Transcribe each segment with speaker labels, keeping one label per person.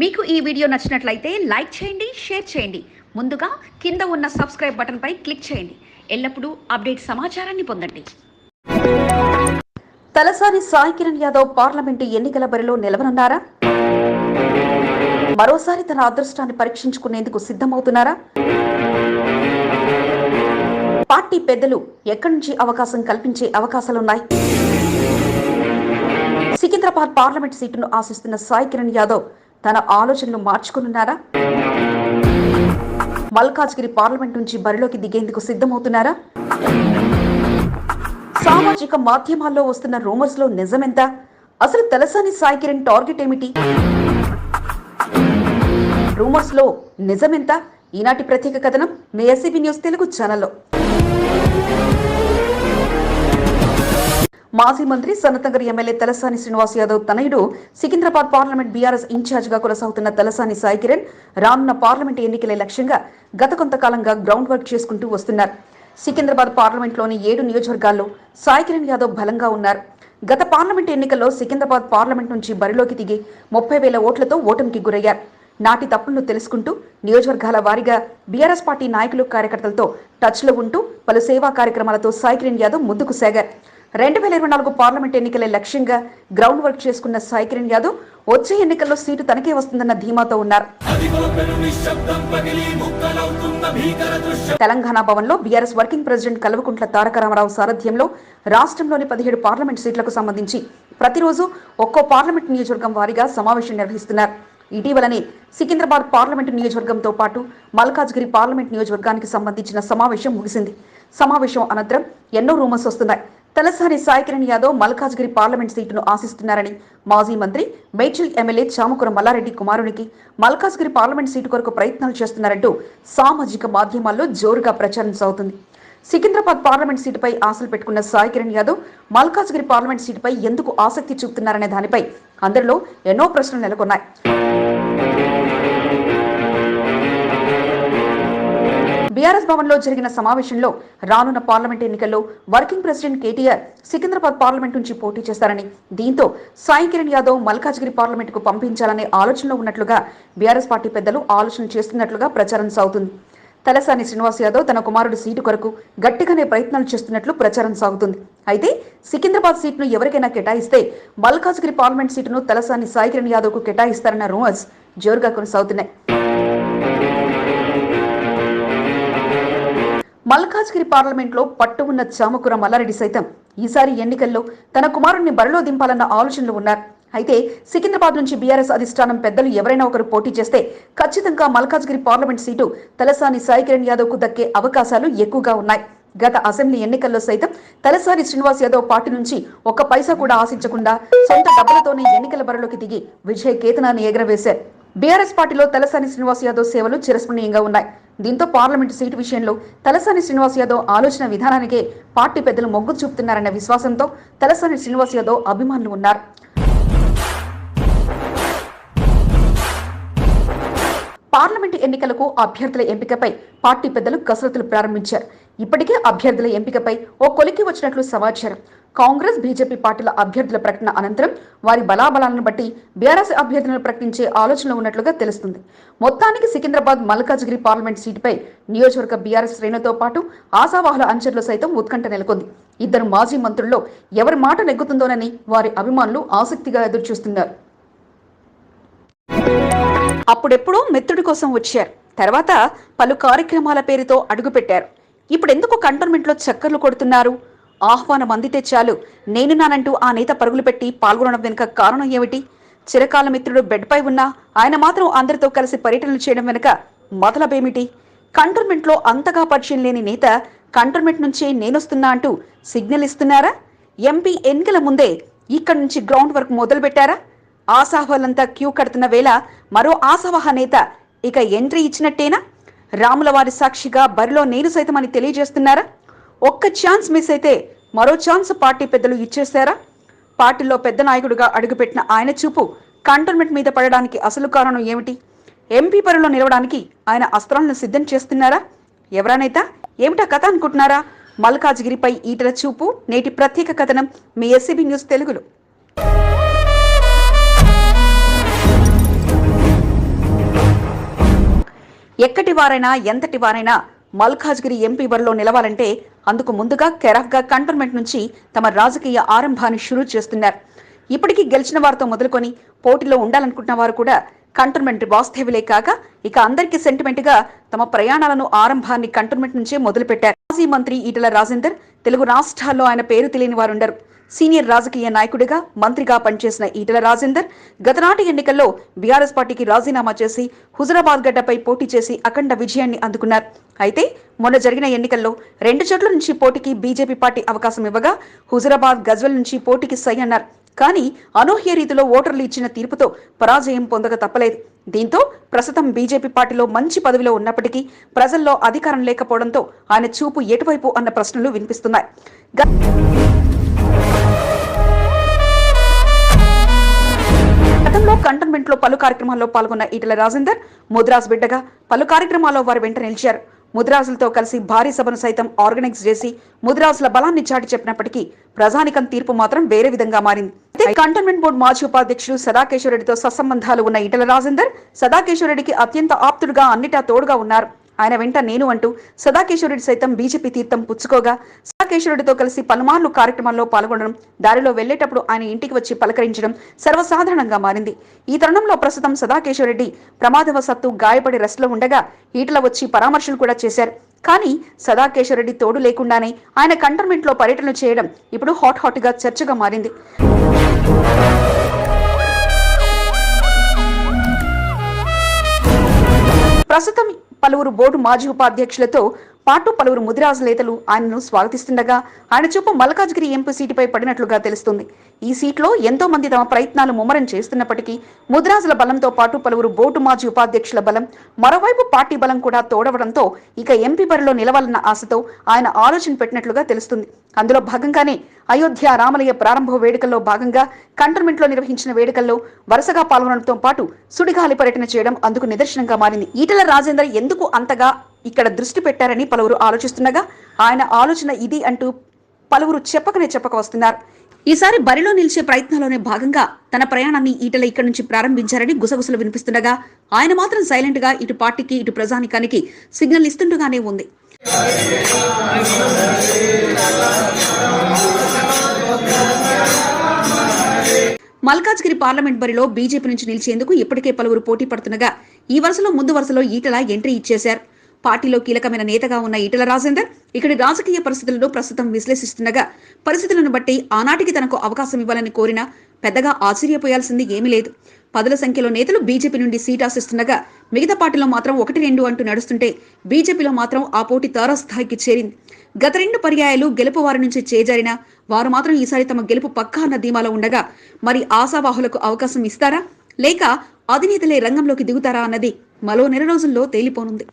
Speaker 1: మీకు ఈ వీడియో నచ్చినట్లయితే లైక్ చేయండి షేర్ చేయండి. ముందుగా కింద ఉన్న సబ్స్క్రైబ్ బటన్పై క్లిక్ చేయండి. ఎల్లప్పుడూ అప్డేట్ సమాచారాన్ని పొందండి. తలసాని సాయి కిరణ్ యాదవ్ పార్లమెంటు ఎన్నికల బరిలో నిలవనున్నారా? మరోసారి తన అదృష్టాన్ని పరీక్షించుకునేందుకు సిద్ధమవుతున్నారా? పార్టీ పెద్దలు ఎక్కడి నుంచి అవకాశం కల్పించే అవకాశాలున్నాయి? సికింద్రాబాద్ పార్లమెంట్ సీటును ఆశిస్తున్న సాయి కిరణ్ యాదవ్ తన ఆలోచనలు మార్చుకున్నారా మల్కాజ్గిరి పార్లమెంట్ నుంచి బరిలోకి దిగేందుకు సిద్ధమవుతున్నారా? సామాజిక మాధ్యమాల్లో వస్తున్న రూమర్స్లో నిజమెంత? అసలు తలసాని సాయి కిరణ్ టార్గెట్ ఏమిటి? రూమర్స్లో నిజమెంత? ఈనాటి ప్రత్యేక కథనం మీ ఎస్సీబీ న్యూస్ తెలుగు ఛానల్లో. మాజీ మంత్రి సనతనగర్ ఎమ్మెల్యే తలసాని శ్రీనివాస్ యాదవ్ తనయుడు సికింద్రాబాద్ పార్లమెంట్ బీఆర్ఎస్ ఇన్ఛార్జిగా కొనసాగుతున్న తలసాని సాయి కిరణ్ రానున్న పార్లమెంట్ ఎన్నికలే లక్ష్యంగా గత కొంతకాలంగా గ్రౌండ్ వర్క్ చేసుకుంటూ వస్తున్నారు. సికింద్రాబాద్ పార్లమెంట్లోని ఏడు నియోజకవర్గాల్లో సాయి కిరణ్ యాదవ్ బలంగా ఉన్నారు. గత పార్లమెంట్ ఎన్నికల్లో సికింద్రాబాద్ పార్లమెంట్ నుంచి బరిలోకి దిగి ముప్పై వేల ఓట్లతో ఓటమికి గురయ్యారు. నాటి తప్పులను తెలుసుకుంటూ నియోజకవర్గాల వారీగా బీఆర్ఎస్ పార్టీ నాయకులు కార్యకర్తలతో టచ్లో ఉంటూ పలు సేవా కార్యక్రమాలతో సాయి కిరణ్ యాదవ్ ముందుకు సాగారు. రెండు వేల ఇరవై నాలుగు పార్లమెంట్ ఎన్నికలే లక్ష్యంగా గ్రౌండ్ వర్క్ చేసుకున్న సాయి కిరణ్ యాదవ్ వచ్చే ఎన్నికల్లో సీటు తనకే వస్తుందన్న ధీమాతో ఉన్నారు. తెలంగాణ భవన్లో BRS working president Kalvakuntla Taraka Rama Rao సారథ్యంలో రాష్ట్రంలోని పదిహేడు పార్లమెంట్ సీట్లకు సంబంధించి ప్రతిరోజు ఒక్కో పార్లమెంట్ నియోజకవర్గం వారీగా సమావేశం నిర్వహిస్తున్నారు. ఇటీవలనే సికింద్రాబాద్ పార్లమెంటు నియోజకవర్గంతో పాటు మల్కాజ్గిరి పార్లమెంట్ నియోజకవర్గానికి సంబంధించిన సమావేశం ముగిసింది. సమావేశం అనంతరం ఎన్నో రూమర్స్ వస్తున్నాయి. తలసాని సాయి కిరణ్ యాదవ్ మల్కాజ్గిరి పార్లమెంట్ సీటును ఆశిస్తున్నారని మాజీ మంత్రి మేడ్చల్ ఎమ్మెల్యే చామకుర మల్లారెడ్డి కుమారునికి మల్కాజ్గిరి పార్లమెంట్ సీటు కొరకు ప్రయత్నాలు చేస్తున్నారంటూ సామాజిక మాధ్యమాల్లో జోరుగా ప్రచారం సాగుతుంది. సికింద్రాబాద్ పార్లమెంట్ సీటుపై ఆశలు పెట్టుకున్న సాయి కిరణ్ యాదవ్ మల్కాజ్గిరి పార్లమెంట్ సీటుపై ఎందుకు ఆసక్తి చూపుతున్నారనే దానిపై అందరిలో ఎన్నో ప్రశ్నలు నెలకొన్నాయి. బీఆర్ఎస్ భవన్లో జరిగిన సమావేశంలో రానున్న పార్లమెంట్ ఎన్నికల్లో working president KTR Secunderabad parliament నుంచి పోటీ చేస్తారని దీంతో సాయి కిరణ్ యాదవ్ మల్కాజ్గిరి పార్లమెంటుకు పంపించాలనే ఆలోచనలో ఉన్నట్లుగా బీఆర్ఎస్ పార్టీ పెద్దలు ఆలోచన చేస్తున్నట్లుగా ప్రచారం సాగుతుంది. తలసాని శ్రీనివాస్ యాదవ్ తన కుమారుడు సీటు కొరకు గట్టిగానే ప్రయత్నాలు చేస్తున్నట్లు ప్రచారం సాగుతుంది. అయితే సికింద్రాబాద్ సీట్ను ఎవరికైనా కేటాయిస్తే మల్కాజ్గిరి పార్లమెంట్ సీటును తలసాని సాయి కిరణ్ యాదవ్కు కేటాయిస్తారన్న రూమర్స్ జోరుగా కొనసాగుతున్నాయి. మల్కాజ్గిరి పార్లమెంట్లో పట్టు ఉన్న చామకుర మల్లారెడ్డి సైతం ఈసారి ఎన్నికల్లో తన కుమారుణ్ణి బరిలో దింపాలన్న ఆలోచనలు ఉన్నారు. అయితే సికింద్రాబాద్ నుంచి బీఆర్ఎస్ అధిష్టానం పెద్దలు ఎవరైనా ఒకరు పోటీ చేస్తే ఖచ్చితంగా మల్కాజ్గిరి పార్లమెంట్ సీటు తలసాని సాయి కిరణ్ యాదవ్కు దక్కే అవకాశాలు ఎక్కువగా ఉన్నాయి. గత అసెంబ్లీ ఎన్నికల్లో సైతం తలసాని శ్రీనివాస్ యాదవ్ పార్టీ నుంచి ఒక్క పైసా కూడా ఆశించకుండా సొంత డబ్బులతోనే ఎన్నికల బరిలోకి దిగి విజయ కేతనాన్ని ఎగరవేశారు. బీఆర్ఎస్ పార్టీలో తలసాని శ్రీనివాస్ యాదవ్ సేవలు చిరస్మరణీయంగా ఉన్నాయి. దీంతో పార్లమెంటు సీటు విషయంలో తలసాని శ్రీనివాస్ యాదవ్ ఆలోచన విధానానికే పార్టీ పెద్దలు మొగ్గు చూపుతున్నారన్న విశ్వాసంతో తలసాని శ్రీనివాస్ యాదవ్ అభిమానులు ఉన్నారు. పార్లమెంటు ఎన్నికలకు అభ్యర్థుల ఎంపికపై పార్టీ పెద్దలు కసరత్తులు ప్రారంభించారు. ఇప్పటికే అభ్యర్థుల ఎంపికపై ఓ కొలికి వచ్చినట్లు సమాచారం. కాంగ్రెస్ బీజేపీ పార్టీల అభ్యర్థుల ప్రకటన అనంతరం వారి బలాబలాలను బట్టి బీఆర్ఎస్ అభ్యర్థులను ప్రకటించే ఆలోచనలో ఉన్నట్లుగా తెలుస్తుంది. మొత్తానికి సికింద్రాబాద్ మల్కాజ్గిరి పార్లమెంట్ సీటుపై నియోజకవర్గ బీఆర్ఎస్ శ్రేణులతో పాటు ఆశావాహుల అంచర్లో సైతం ఉత్కంఠ నెలకొంది. ఇద్దరు మాజీ మంత్రుల్లో ఎవరి మాట నెగ్గుతుందోనని వారి అభిమానులు ఆసక్తిగా ఎదురుచూస్తున్నారు. అప్పుడెప్పుడో మిత్రుడి కోసం వచ్చారు. తర్వాత పలు కార్యక్రమాల పేరుతో అడుగుపెట్టారు. ఇప్పుడెందుకు కంటోన్మెంట్లో చక్కర్లు కొడుతున్నారు? ఆహ్వానం అందితే చాలు నేను నానంటూ ఆ నేత పరుగులు పెట్టి పాల్గొనడం వెనుక కారణం ఏమిటి? చిరకాల మిత్రుడు బెడ్పై ఉన్నా ఆయన మాత్రం అందరితో కలిసి పర్యటనలు చేయడం వెనుక మొదలబేమిటి కంటోన్మెంట్లో అంతగా పరిచయం లేని నేత కంటోన్మెంట్ నుంచే నేనొస్తున్నా అంటూ సిగ్నల్ ఇస్తున్నారా? ఎంపీ ఎన్నికల ముందే ఇక్కడి నుంచి గ్రౌండ్ వర్క్ మొదలు పెట్టారా ఆశావాలంతా క్యూ కడుతున్న వేళ మరో ఆశావాహ నేత ఇక ఎంట్రీ ఇచ్చినట్టేనా? రాములవారి సాక్షిగా బరిలో నేను సైతం అని తెలియజేస్తున్నారా? ఒక్క ఛాన్స్ మిస్ అయితే మరో ఛాన్స్ పార్టీ పెద్దలు ఇచ్చేస్తారా? పార్టీలో పెద్ద నాయకుడిగా అడుగుపెట్టిన ఆయన చూపు కంటోన్మెంట్ మీద పడడానికి అసలు కారణం ఏమిటి? ఎంపీ పరులో నిలవడానికి ఆయన అస్త్రాలను సిద్ధం చేస్తున్నారా? ఎవరానైతే ఏమిటా కథ అనుకుంటున్నారా? మల్కాజ్గిరిపై ఈటల చూపు నేటి ప్రత్యేక కథనం మీ ఎస్సీబీ న్యూస్ తెలుగులో. ఎక్కటి వారైనా ఎంతటి వారైనా మల్కాజ్గిరి ఎంపీ బరిలో నిలవాలంటే అందుకు ముందుగా కెరాఫ్గా కంటోన్మెంట్ నుంచి తమ రాజకీయ ఆరంభాన్ని షురూ చేస్తున్నారు. ఇప్పటికీ గెలిచిన వారితో మొదలుకొని పోటీలో ఉండాలనుకుంటున్న వారు కూడా కంటోన్మెంట్ వాస్తేవులే కాక ఇక అందరికీ సెంటిమెంట్గా తమ ప్రయాణాలను ఆరంభాన్ని కంటోన్మెంట్ నుంచే మొదలుపెట్టారు. మాజీ మంత్రి ఈటల రాజేందర్ తెలుగు రాష్ట్రాల్లో ఆయన పేరు తెలియని వారుండరు. సీనియర్ రాజకీయ నాయకుడిగా మంత్రిగా పనిచేసిన ఈటల రాజేందర్ గతనాటి ఎన్నికల్లో బీఆర్ఎస్ పార్టీకి రాజీనామా చేసి హుజరాబాద్ గడ్డపై పోటీ చేసి అఖండ విజయాన్ని అందుకున్నారు. అయితే మొన్న జరిగిన ఎన్నికల్లో రెండు చోట్ల నుంచి పోటీకి బీజేపీ పార్టీ అవకాశం ఇవ్వగా హుజరాబాద్ గజ్వల్ నుంచి పోటీకి సై అన్నారు. కానీ అనూహ్య రీతిలో ఓటర్లు ఇచ్చిన తీర్పుతో పరాజయం పొందక తప్పలేదు. దీంతో ప్రస్తుతం బీజేపీ పార్టీలో మంచి పదవిలో ఉన్నప్పటికీ ప్రజల్లో అధికారం లేకపోవడంతో ఆయన చూపు ఎటువైపు అన్న ప్రశ్నలు వినిపిస్తున్నాయి. కంటోన్మెంట్లో పలు కార్యక్రమాల్లో పాల్గొన్న ఈటల రాజేందర్ ముద్రాజ్ బిడ్డగా పలు కార్యక్రమాల్లో వారి వెంట నిలిచారు. ముద్రాజులతో కలిసి భారీ సభను సైతం ఆర్గనైజ్ చేసి ముద్రాజుల బలాన్ని చాటి చెప్పినప్పటికీ ప్రజానికం తీర్పు మాత్రం వేరే విధంగా మారింది. అయితే కంటోన్మెంట్ బోర్డు మాజీ ఉపాధ్యక్షుడు సదాకేశ్వరరెడ్డితో సత్సంబంధాలు ఉన్న ఈటల రాజేందర్ సదాకేశ్వరరెడ్డికి అత్యంత ఆప్తుడుగా అన్నిటా తోడుగా ఉన్నారు. ఆయన వెంట నేను అంటూ సదాకేశ్వరరెడ్డి సైతం బీజేపీ తీర్థం పుచ్చుకోగా సదాకేశ్వరరెడ్డితో కలిసి పలుమార్లు కార్యక్రమాల్లో పాల్గొనడం దారిలో వెళ్ళేటప్పుడు ఆయన ఇంటికి వచ్చి పలకరించడం సర్వసాధారణంగా మారింది. ఈ తరుణంలో ప్రస్తుతం సదాకేశ్వరరెడ్డి ప్రమాదవశత్తు గాయపడి రెస్ట్లో ఉండగా ఈటల వచ్చి పరామర్శలు కూడా చేశారు. కానీ సదాకేశ్వరరెడ్డి తోడు లేకుండానే ఆయన కంటర్మెంట్లో లో పర్యటన చేయడం ఇప్పుడు హాట్ హాట్గా చర్చగా మారింది. ప్రస్తుతం పలువురు బోర్డు మాజీ ఉపాధ్యక్షులతో పాటు పలువురు ముదిరాజు నేతలు ఆయనను స్వాగతిస్తుండగా ఆయన చూపు మల్కాజ్గిరి ఎంపీ సీటుపై పడినట్లుగా తెలుస్తుంది. ఈ సీట్లో ఎంతో మంది తమ ప్రయత్నాలు ముమ్మరం చేస్తున్నప్పటికీ ముదిరాజుల బలంతో పాటు పలువురు బోటు మాజీ ఉపాధ్యక్షుల బలం మరోవైపు పార్టీ బలం కూడా తోడవడంతో ఇక ఎంపీ బరిలో నిలవాలన్న ఆశతో ఆయన ఆలోచన పెట్టినట్లుగా తెలుస్తుంది. అందులో భాగంగానే అయోధ్య రామలయ ప్రారంభ వేడుకల్లో భాగంగా కంటోన్మెంట్లో నిర్వహించిన వేడుకల్లో వరుసగా పాల్గొనడంతో పాటు సుడిగాలి పర్యటన చేయడం అందుకు నిదర్శనంగా మారింది. ఈటల రాజేందర్ ఎందుకు అంతగా ఇక్కడ దృష్టి పెట్టారని పలువురు ఆలోచిస్తుండగా ఆయన ఆలోచన ఇది అంటూ పలువురు చెప్పకనే చెప్పక వస్తున్నారు. ఈసారి బరిలో నిలిచే ప్రయత్నంలోనే భాగంగా తన ప్రయాణాన్ని ఈటల ఇక్కడి నుంచి ప్రారంభించారని గుసగుసలు వినిపిస్తుండగా ఆయన మాత్రం సైలెంట్గా ఇటు పార్టీకి ఇటు ప్రజానికానికి సిగ్నల్ ఇస్తుండగానే ఉంది. మల్కాజ్గిరి పార్లమెంట్ బరిలో బీజేపీ నుంచి నిలిచేందుకు ఇప్పటికే పలువురు పోటీ పడుతుండగా ఈ వరుసలో ముందు వరుసలో ఈటల ఎంట్రీ ఇచ్చేశారు. పార్టీలో కీలకమైన నేతగా ఉన్న ఈటల రాజేందర్ ఇక్కడి రాజకీయ పరిస్థితులను ప్రస్తుతం విశ్లేషిస్తుండగా పరిస్థితులను బట్టి ఆనాటికి తనకు అవకాశం ఇవ్వాలని కోరినా పెద్దగా ఆశ్చర్యపోయాల్సింది ఏమీ లేదు. పదుల సంఖ్యలో నేతలు బీజేపీ నుండి సీట్ ఆశిస్తుండగా మిగతా పార్టీలో మాత్రం ఒకటి రెండు అంటూ నడుస్తుంటే బీజేపీలో మాత్రం ఆ పోటీ తారాస్థాయికి చేరింది. గత రెండు పర్యాయాలు గెలుపు వారి నుంచి చేజారినా వారు మాత్రం ఈసారి తమ గెలుపు పక్కా అన్న ధీమాలో ఉండగా మరి ఆశావాహులకు అవకాశం ఇస్తారా? లేక అధినేతలే రంగంలోకి దిగుతారా అన్నది మరో నెల రోజుల్లో తేలిపోనుంది.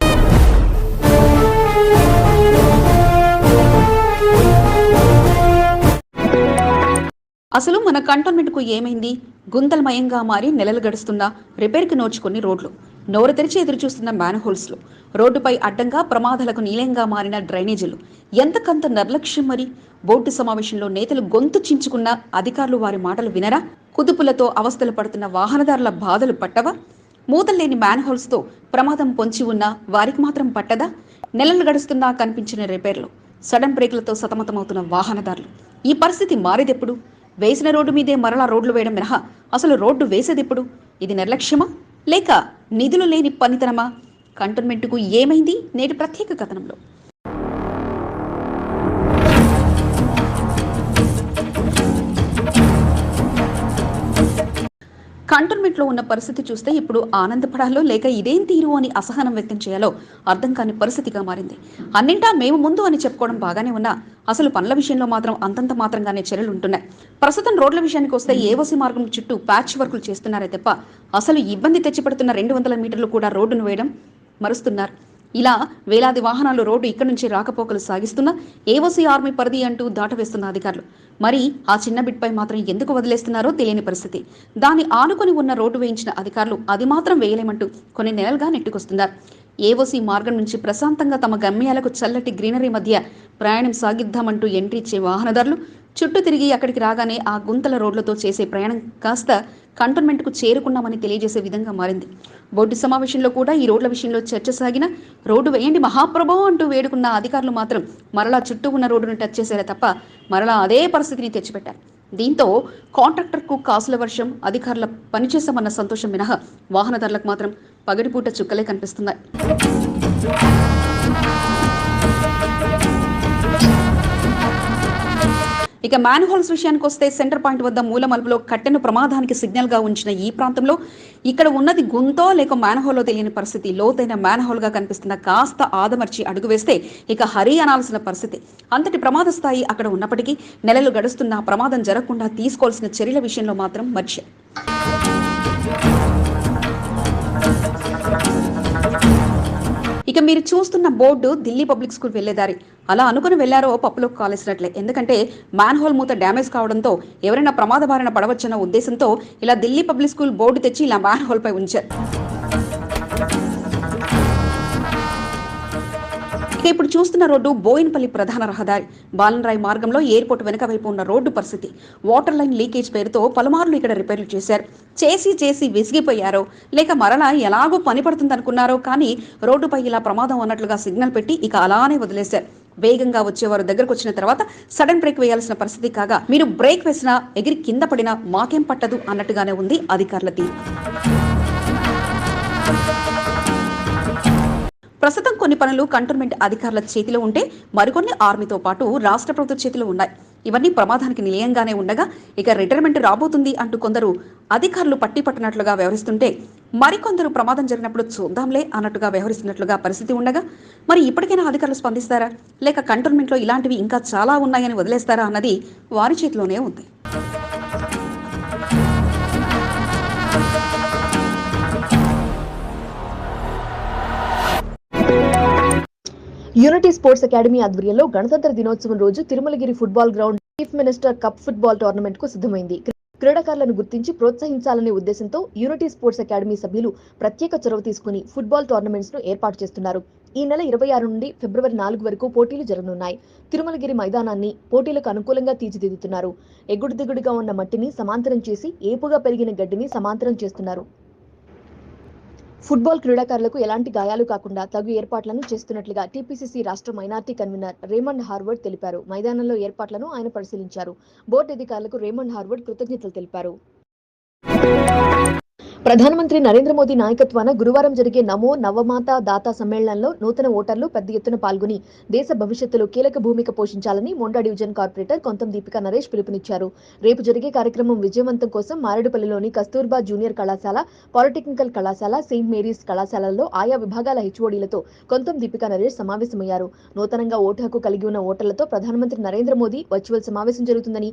Speaker 1: అసలు మన కంటోన్మెంట్కు ఏమైంది? గుంతలమయంగా మారి నెలలు గడుస్తున్నా రిపేర్కి నోచుకుని రోడ్లు. నోరు తెరిచి ఎదురు చూస్తున్న మ్యాన్హోల్స్లు. రోడ్డుపై అడ్డంగా ప్రమాదాలకు నీలంగా మారిన డ్రైనేజీలు. ఎంతకంత నిర్లక్ష్యం మరి? బోర్డు సమావేశంలో నేతలు గొంతు చించుకున్న అధికారులు వారి మాటలు వినరా? కుదుపులతో అవస్థలు పడుతున్న వాహనదారుల బాధలు పట్టవా? మూతల్లేని మ్యాన్హోల్స్తో ప్రమాదం పొంచి ఉన్నా వారికి మాత్రం పట్టదా? నెలలు గడుస్తున్నా కనిపించిన రిపేర్లు. సడన్ బ్రేక్లతో సతమతమవుతున్న వాహనదారులు. ఈ పరిస్థితి మారేదెప్పుడు? వేసిన రోడ్డు మీదే మరలా రోడ్లు వేయడం మినహా? అసలు రోడ్డు వేసేదెప్పుడు? ఇది నిర్లక్ష్యమా? లేక నిధులు లేని పనితనమా? కంటోన్మెంట్కు ఏమైంది నేటి ప్రత్యేక కథనంలో? కంటోన్మెంట్లో ఉన్న పరిస్థితి చూస్తే ఇప్పుడు ఆనందపడాలో లేక ఇదేం తీరు అని అసహనం వ్యక్తం చేయాలో అర్థం కాని పరిస్థితిగా మారింది. అన్నింటా మేము ముందు అని చెప్పుకోవడం బాగానే ఉన్నా అసలు పనుల విషయంలో మాత్రం అంతంత మాత్రంగానే చర్యలు ఉంటున్నాయి. ప్రస్తుతం రోడ్ల విషయానికి వస్తే ఏవసి మార్గం చుట్టూ ప్యాచ్ వర్కులు చేస్తున్నారే తప్ప అసలు ఇబ్బంది తెచ్చిపెడుతున్న రెండు వందల మీటర్లు కూడా రోడ్డును వేయడం మరుస్తున్నారు. ఇలా వేలాది వాహనాలు రోడ్డు ఇక్కడి నుంచి రాకపోకలు సాగిస్తున్నా ఏవోసీ ఆర్మీ పరిధి అంటూ దాటవేస్తున్న అధికారులు. మరి ఆ చిన్న బిట్పై మాత్రం ఎందుకు వదిలేస్తున్నారో తెలియని పరిస్థితి. దాన్ని ఆనుకొని ఉన్న రోడ్డు వేయించిన అధికారులు అది మాత్రం వేయలేమంటూ కొన్ని నెలలుగా నెట్టుకొస్తున్నారు. ఏవోసీ మార్గం నుంచి ప్రశాంతంగా తమ గమ్యాలకు చల్లటి గ్రీనరీ మధ్య ప్రయాణం సాగిద్దామంటూ ఎంట్రీ ఇచ్చే వాహనదారులు చుట్టూ తిరిగి అక్కడికి రాగానే ఆ గుంతల రోడ్లతో చేసే ప్రయాణం కాస్త కంటోన్మెంట్కు చేరుకున్నామని తెలియజేసే విధంగా మారింది. బోర్డు సమావేశంలో కూడా ఈ రోడ్ల విషయంలో చర్చ సాగిన రోడ్డు వేయండి మహాప్రభో అంటూ వేడుకున్న అధికారులు మాత్రం మరలా చుట్టూ ఉన్న రోడ్డును టచ్ చేశారే తప్ప మరలా అదే పరిస్థితిని తెచ్చిపెట్టారు. దీంతో కాంట్రాక్టర్కు కాసుల వర్షం అధికారుల పనిచేసామన్న సంతోషం మినహా వాహనదారులకు మాత్రం పగటిపూట చుక్కలే కనిపిస్తున్నాయి. ఇక మ్యాన్ హోల్స్ విషయానికి వస్తే సెంటర్ పాయింట్ వద్ద మూల మలుపులో కట్టెను ప్రమాదానికి సిగ్నల్గా ఉంచిన ఈ ప్రాంతంలో ఇక్కడ ఉన్నది గుంతో లేక మ్యాన్ హోల్లో తెలియని పరిస్థితి. లోతైన మ్యాన్ హోల్గా కనిపిస్తున్న కాస్త ఆదమర్చి అడుగు వేస్తే ఇక హరి అనాల్సిన పరిస్థితి. అంతటి ప్రమాద స్థాయి అక్కడ ఉన్నప్పటికీ నెలలు గడుస్తున్న ప్రమాదం జరగకుండా తీసుకోవాల్సిన చర్యల విషయంలో మాత్రం మర్చి. ఇక మీరు చూస్తున్న బోర్డు ఢిల్లీ పబ్లిక్ స్కూల్ వెళ్ళేదారి అలా అనుకుని వెళ్ళారో పప్పులో కాలేసినట్లే. ఎందుకంటే మ్యాన్ హోల్ మూత డ్యామేజ్ కావడంతో ఎవరైనా ప్రమాద బారిన పడవచ్చన్న ఉద్దేశంతో ఇలా ఢిల్లీ పబ్లిక్ స్కూల్ బోర్డు తెచ్చి ఇలా మ్యాన్ హోల్ పై ఉంచారు. ఇక ఇప్పుడు చూస్తున్న రోడ్డు బోయిన్పల్లి ప్రధాన రహదారి. బాలనరాయ్ మార్గంలో ఎయిర్పోర్ట్ వెనుక వైపు ఉన్న రోడ్డు పరిస్థితి. వాటర్ లైన్ లీకేజ్ పేరుతో పలుమార్లు ఇక్కడ రిపేర్లు చేశారు. చేసి చేసి విసిగిపోయారో. లేక మరలా ఎలాగో పని పడుతుందనుకున్నారో కానీ రోడ్డుపై ఇలా ప్రమాదం అన్నట్లుగా సిగ్నల్ పెట్టి ఇక అలానే వదిలేశారు. వేగంగా వచ్చేవారు దగ్గరకు వచ్చిన తర్వాత సడన్ బ్రేక్ వేయాల్సిన పరిస్థితి కాగా మీరు బ్రేక్ వేసినా ఎగిరి కింద పడినా మాకేం పట్టదు అన్నట్టుగానే ఉంది అధికారుల తీరు. ప్రస్తుతం కొన్ని పనులు కంటోన్మెంట్ అధికారుల చేతిలో ఉంటే మరికొన్ని ఆర్మీతో పాటు రాష్ట్ర ప్రభుత్వ చేతిలో ఉన్నాయి. ఇవన్నీ ప్రమాదానికి నిలయంగానే ఉండగా ఇక రిటైర్మెంట్ రాబోతుంది అంటూ కొందరు అధికారులు పట్టి పట్టినట్లుగా వ్యవహరిస్తుంటే మరికొందరు ప్రమాదం జరిగినప్పుడు చూద్దాంలే అన్నట్టుగా వ్యవహరిస్తున్నట్లుగా పరిస్థితి ఉండగా మరి ఇప్పటికైనా అధికారులు స్పందిస్తారా? లేక కంటోన్మెంట్లో ఇలాంటివి ఇంకా చాలా ఉన్నాయని వదిలేస్తారా అన్నది వారి చేతిలోనే ఉంది.
Speaker 2: యూనిటీ స్పోర్ట్స్ అకాడమీ ఆధ్వర్యంలో గణతంత్ర దినోత్సవం రోజు Tirumalagiri football ground chief minister cup football టోర్నమెంట్కు సిద్ధమైంది. క్రీడాకారులను గుర్తించి ప్రోత్సహించాలనే ఉద్దేశంతో యూనిటీ స్పోర్ట్స్ అకాడమీ సభ్యులు ప్రత్యేక చొరవ తీసుకుని ఫుట్బాల్ టోర్నమెంట్స్ను ఏర్పాటు చేస్తున్నారు. ఈ నెల ఇరవై ఆరు నుండి ఫిబ్రవరి నాలుగు వరకు పోటీలు జరగనున్నాయి. తిరుమలగిరి మైదానాన్ని పోటీలకు అనుకూలంగా తీర్చిదిద్దుతున్నారు. ఎగుడు దిగుడుగా ఉన్న మట్టిని సమాంతరం చేసి ఏపుగా పెరిగిన గడ్డిని సమాంతరం చేస్తున్నారు. ఫుట్బాల్ క్రీడాకారులకు ఎలాంటి గాయాలు కాకుండా తగు ఏర్పాట్లను చేస్తున్నట్లుగా టీపీసీసీ రాష్ట్ర మైనార్టీ కన్వీనర్ రేమండ్ హార్వర్డ్ తెలిపారు. మైదానంలో ఏర్పాట్లను ఆయన పరిశీలించారు. బోర్డు అధికారులకు రేమండ్ హార్వర్డ్ కృతజ్ఞతలు తెలిపారు. ప్రధానమంత్రి నరేంద్ర మోదీ నాయకత్వాన గురువారం జరిగే నమో నవమాత దాతా సమ్మేళనంలో నూతన ఓటర్లు పెద్ద ఎత్తున పాల్గొని దేశ భవిష్యత్తులో కీలక భూమిక పోషించాలని మొండా డివిజన్ కార్పొరేటర్ కొంతం దీపిక నరేష్ పిలుపునిచ్చారు. రేపు జరిగే కార్యక్రమం విజయవంతం కోసం మారేడుపల్లిలోని కస్తూర్బా జూనియర్ కళాశాల పాలిటెక్నికల్ కళాశాల సెయింట్ మేరీస్ కళాశాలల్లో ఆయా విభాగాల హెచ్ఓడీలతో కొంతం దీపిక నరేష్ సమావేశమయ్యారు. నూతనంగా ఓటు హక్కు కలిగి ఉన్న ఓటర్లతో ప్రధానమంత్రి నరేంద్ర మోదీ వర్చువల్ సమావేశం జరుగుతుందని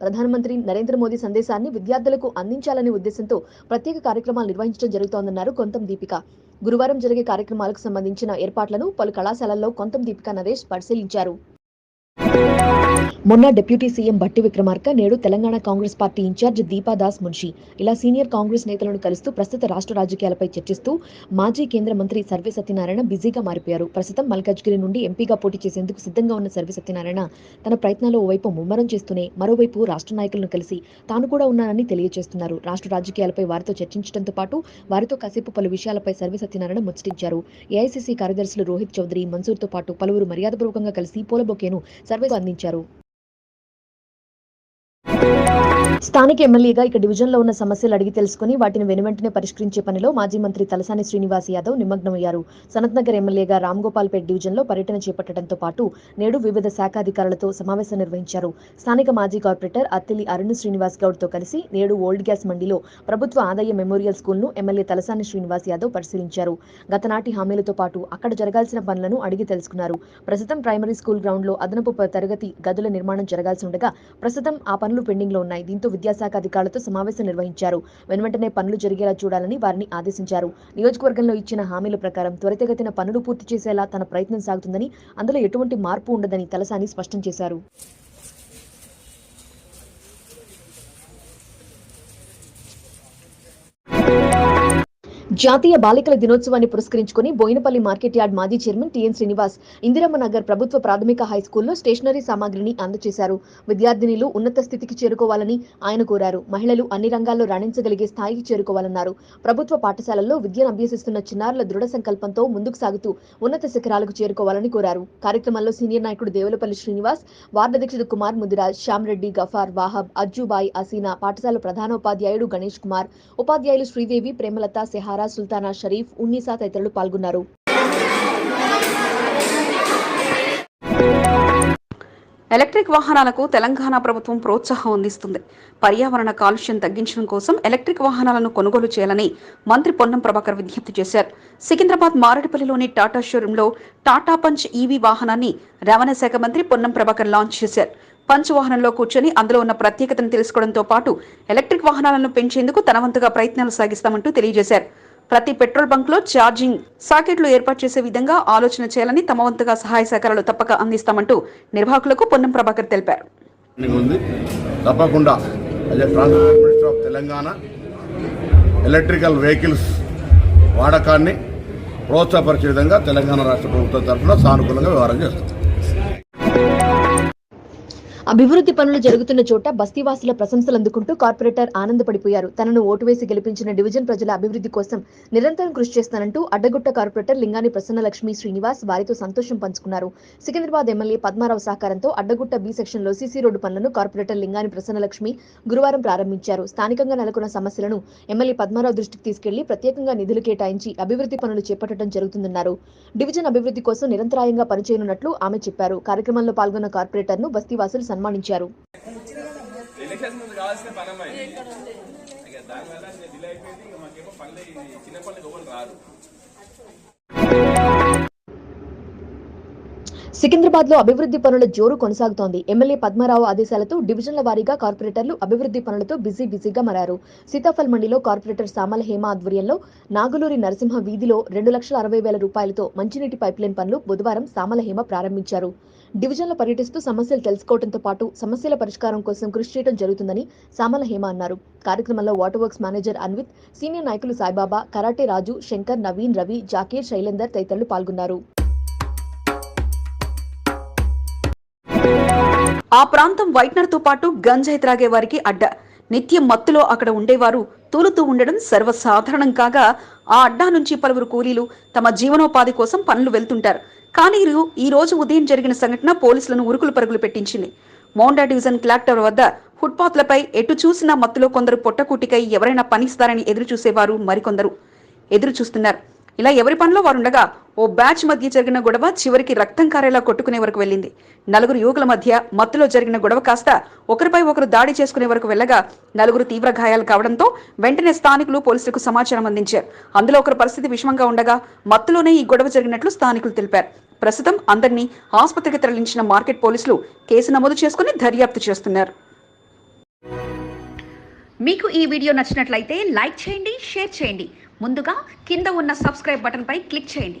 Speaker 2: ప్రధానమంత్రి నరేంద్ర మోదీ సందేశాన్ని విద్యార్థులకు అందించాలనే ఉద్దేశంతో ప్రత్యేక కార్యక్రమాలు నిర్వహించడం జరుగుతోందన్నారు కొంతం దీపిక. గురువారం జరిగే కార్యక్రమాలకు సంబంధించిన ఏర్పాట్లను పలు కళాశాలల్లో కొంతం దీపిక నరేష్ పరిశీలించారు. మొన్న డిప్యూటీ సీఎం బట్టి విక్రమార్క నేడు Telangana Congress party in charge Deepa Das Munshi. ఇలా సీనియర్ కాంగ్రెస్ నేతలను కలుస్తూ ప్రస్తుత రాష్ట్ర రాజకీయాలపై చర్చిస్తూ మాజీ కేంద్ర మంత్రి సర్వే సత్యనారాయణ బిజీగా మారిపోయారు. ప్రస్తుతం మల్కాజ్గిరి నుండి ఎంపీగా పోటీ చేసేందుకు సిద్ధంగా ఉన్న సర్వే సత్యనారాయణ తన ప్రయత్నాల్లో ఓవైపు ముమ్మరం చేస్తూనే మరోవైపు రాష్ట్ర నాయకులను కలిసి తాను కూడా ఉన్నానని తెలియజేస్తున్నారు. రాష్ట్ర రాజకీయాలపై వారితో చర్చించడంతో పాటు వారితో కాసేపు పలు విషయాలపై సర్వే సత్యనారాయణ ముచ్చటించారు. ఏఐసీసీ కార్యదర్శులు రోహిత్ చౌదరి మన్సూర్తో పాటు పలువురు మర్యాదపూర్వకంగా కలిసి పూలబొకేను సర్వేకు అందించారు. స్థానిక ఎమ్మెల్యేగా ఇక డివిజన్లో ఉన్న సమస్యలు అడిగి తెలుసుకుని వాటిని వెనువెంటనే పరిష్కరించే పనిలో మాజీ మంత్రి తలసాని శ్రీనివాస్ యాదవ్ నిమగ్నమయ్యారు సనత్ నగర్ ఎమ్మెల్యేగా రామ్ గోపాల్పేట్ డివిజన్లో పర్యటన చేపట్టడంతో పాటు నేడు వివిధ శాఖాధికారులతో సమావేశం నిర్వహించారు. స్థానిక మాజీ కార్పొరేటర్ అత్తిలి అరుణ్ శ్రీనివాస్ గౌడ్తో కలిసి నేడు ఓల్డ్ గ్యాస్ మండిలో ప్రభుత్వ ఆదాయ మెమోరియల్ స్కూల్ను ఎమ్మెల్యే తలసాని శ్రీనివాస్ యాదవ్ పరిశీలించారు. గతనాటి హామీలతో పాటు అక్కడ జరగాల్సిన పనులను అడిగి తెలుసుకున్నారు. ప్రస్తుతం ప్రైమరీ స్కూల్ గ్రౌండ్లో అదనపు తరగతి గదుల నిర్మాణం జరగాల్సి ఉండగా ప్రస్తుతం ఆ పనులు పెండింగ్లో ఉన్నాయి. దీంతో విద్యాశాఖ అధికారులతో సమావేశం నిర్వహించారు. వెనువెంటనే పనులు జరిగేలా చూడాలని వారిని ఆదేశించారు. నియోజకవర్గంలో ఇచ్చిన హామీల ప్రకారం త్వరితగతిన పనులు పూర్తి చేసేలా తన ప్రయత్నం సాగుతుందని అందులో ఎటువంటి మార్పు ఉండదని తలసాని స్పష్టం చేశారు. జాతీయ బాలికల దినోత్సవాన్ని పురస్కరించుకుని బోయినపల్లి మార్కెట్ యార్డ్ మాజీ చైర్మన్ టిఎన్ శ్రీనివాస్ ఇందిరమ్మ నగర్ ప్రభుత్వ ప్రాథమిక హై స్కూల్లో స్టేషనరీ సామాగ్రిని అందజేశారు విద్యార్థినిలు ఉన్నత స్థితికి చేరుకోవాలని ఆయన కోరారు. మహిళలు అన్ని రంగాల్లో రాణించగలిగే స్థాయికి చేరుకోవాలన్నారు. ప్రభుత్వ పాఠశాలల్లో విద్యను అభ్యసిస్తున్న చిన్నారుల దృఢ సంకల్పంతో ముందుకు సాగుతూ ఉన్నత శిఖరాలకు చేరుకోవాలని కోరారు. కార్యక్రమంలో సీనియర్ నాయకుడు దేవులపల్లి శ్రీనివాస్ వార్డు అధ్యక్షుడు కుమార్ ముదిరాజ్ శ్యామరెడ్డి గఫార్ వాహబ్ అజ్జుబాయి అసీనా పాఠశాల ప్రధానోపాధ్యాయుడు గణేష్ కుమార్ ఉపాధ్యాయులు శ్రీదేవి ప్రేమలత సెహారా సుల్తానా షరీఫ్ ఉన్నీసా తదితరులు పాల్గొన్నారు.
Speaker 1: ఎలక్ట్రిక్ వాహనాలకు తెలంగాణ ప్రభుత్వం ప్రోత్సాహం అందిస్తుంది. పర్యావరణ కాలుష్యం తగ్గించడం కోసం ఎలక్ట్రిక్ వాహనాలను కొనుగోలు చేయాలని మంత్రి పొన్నం ప్రభాకర్ విజ్ఞప్తి చేశారు. సికింద్రాబాద్ మారేడుపల్లిలోని టాటా షోరూంలో టాటా పంచ్ ఈవీ వాహనాన్ని రవాణా శాఖ మంత్రి పొన్నం ప్రభాకర్ లాంచ్ చేశారు. పంచ్ వాహనంలో కూర్చొని అందులో ఉన్న ప్రత్యేకతను తెలుసుకోవడంతో పాటు ఎలక్ట్రిక్ వాహనాలను పెంచేందుకు తన వంతుగా ప్రయత్నాలు సాగిస్తామంటూ తెలియజేశారు. ప్రతి పెట్రోల్ బంక్లో ఛార్జింగ్ సాకెట్లు ఏర్పాటు చేసే విధంగా ఆలోచన చేయాలని తమ వంతుగా సహాయ సహకారాలు తప్పక అందిస్తామంటూ నిర్వాహకులకు పొన్నం ప్రభాకర్ తెలిపారు.
Speaker 3: తప్పకుండా ఆఫ్ తెలంగాణ ఎలక్ట్రికల్ వెహికల్స్ వాడకాన్ని ప్రోత్సాహపరిచే విధంగా తెలంగాణ రాష్ట్ర ప్రభుత్వం తరఫున సానుకూలంగా వ్యవహారం చేస్తుంది.
Speaker 2: అభివృద్ధి పనులు జరుగుతున్న చోట బస్తీవాసుల ప్రశంసలు అందుకుంటూ కార్పొరేటర్ ఆనందపడిపోయారు తనను ఓటు వేసి గెలిపించిన డివిజన్ ప్రజల అభివృద్ధి కోసం నిరంతరం కృషి చేస్తానంటూ అడ్డగుట్ట కార్పొరేటర్ లింగాని ప్రసన్నలక్ష్మి శ్రీనివాస్ వారితో సంతోషం పంచుకున్నారు. సికింద్రాబాద్ ఎమ్మెల్యే పద్మారావు సహకారంతో అడ్డగుట్ట బి సెక్షన్లో సీసీ రోడ్డు పనులను కార్పొరేటర్ లింగాని ప్రసన్నలక్ష్మి గురువారం ప్రారంభించారు. స్థానికంగా నెలకొన్న సమస్యలను ఎమ్మెల్యే పద్మారావు దృష్టికి తీసుకెళ్ళి ప్రత్యేకంగా నిధులు కేటాయించి అభివృద్ధి పనులు చేపట్టడం జరుగుతుందన్నారు. డివిజన్ అభివృద్ధి కోసం నిరంతరాయంగా పనిచేయనున్నట్లు ఆమె చెప్పారు. కార్యక్రమంలో పాల్గొన్న కార్పొరేటర్ను బస్తీవాసులు సన్మానించారు. సికింద్రాబాద్లో అభివృద్ధి పనుల జోరు కొనసాగుతోంది. ఎమ్మెల్యే పద్మారావు ఆదేశాలతో డివిజన్ల వారీగా కార్పొరేటర్లు అభివృద్ధి పనులతో బిజీ బిజీగా మారారు. సీతాఫల్ మండిలో కార్పొరేటర్ సామల హేమ ఆధ్వర్యంలో నాగులూరి నరసింహ వీధిలో రెండు లక్షల అరవై వేల రూపాయలతో మంచినీటి పైప్లైన్ పనులు బుధవారం సామల హేమ ప్రారంభించారు. డివిజన్లో పర్యటిస్తూ సమస్యలు తెలుసుకోవడంతో పాటు సమస్యల పరిష్కారం కోసం కృషి చేయడం జరుగుతుందని సామల హేమ అన్నారు. కార్యక్రమంలో water works manager Anvith senior నాయకులు సాయిబాబా కరాటే రాజు శంకర్ నవీన్ రవి జాకీర్ శైలేందర్ తదితరులు పాల్గొన్నారు.
Speaker 1: ఆ ప్రాంతం వైట్నర్తో పాటు గంజాయి త్రాగే వారికి అడ్డ. నిత్యం మత్తులో అక్కడ ఉండేవారు తూలుతూ ఉండడం సర్వసాధారణం కాగా ఆ అడ్డా నుంచి పలువురు కూలీలు తమ జీవనోపాధి కోసం పనులు వెళ్తుంటారు. కానీ ఈ రోజు ఉదయం జరిగిన సంఘటన పోలీసులను ఉరుకులు పరుగులు పెట్టించింది. మోండా డివిజన్ క్లాక్ టవర్ వద్ద ఫుట్పాత్లపై ఎటు చూసినా మత్తులో కొందరు పొట్టకూటికై ఎవరైనా పనిస్తారని ఎదురు చూసేవారు మరికొందరు. ఎదురు చూస్తున్నారు ఇలా ఎవరి పనిలో వారుండగా ఓ బ్యాచ్ మధ్య జరిగిన గొడవ చివరికి రక్తం కారేలా కొట్టుకునే వరకు వెళ్ళింది. నలుగురు యువకుల మధ్య మత్తులో జరిగిన గొడవ కాస్త ఒకరిపై ఒకరు దాడి చేసుకునే వరకు వెళ్ళగా నలుగురు తీవ్ర గాయాలు కావడంతో వెంటనే స్థానికులు పోలీసులకు సమాచారం అందించారు. అందులో ఒకరి పరిస్థితి విషమంగా ఉండగా మత్తులోనే ఈ గొడవ జరిగినట్లు స్థానికులు తెలిపారు. ప్రస్తుతం అందరినీ ఆసుపత్రికి తరలించిన మార్కెట్ పోలీసులు కేసు నమోదు చేసుకుని దర్యాప్తు చేస్తున్నారు. మీకు ఈ వీడియో నచ్చినట్లయితే లైక్ చేయండి షేర్ చేయండి. ముందుగా కింద ఉన్న సబ్స్క్రైబ్ బటన్పై క్లిక్ చేయండి.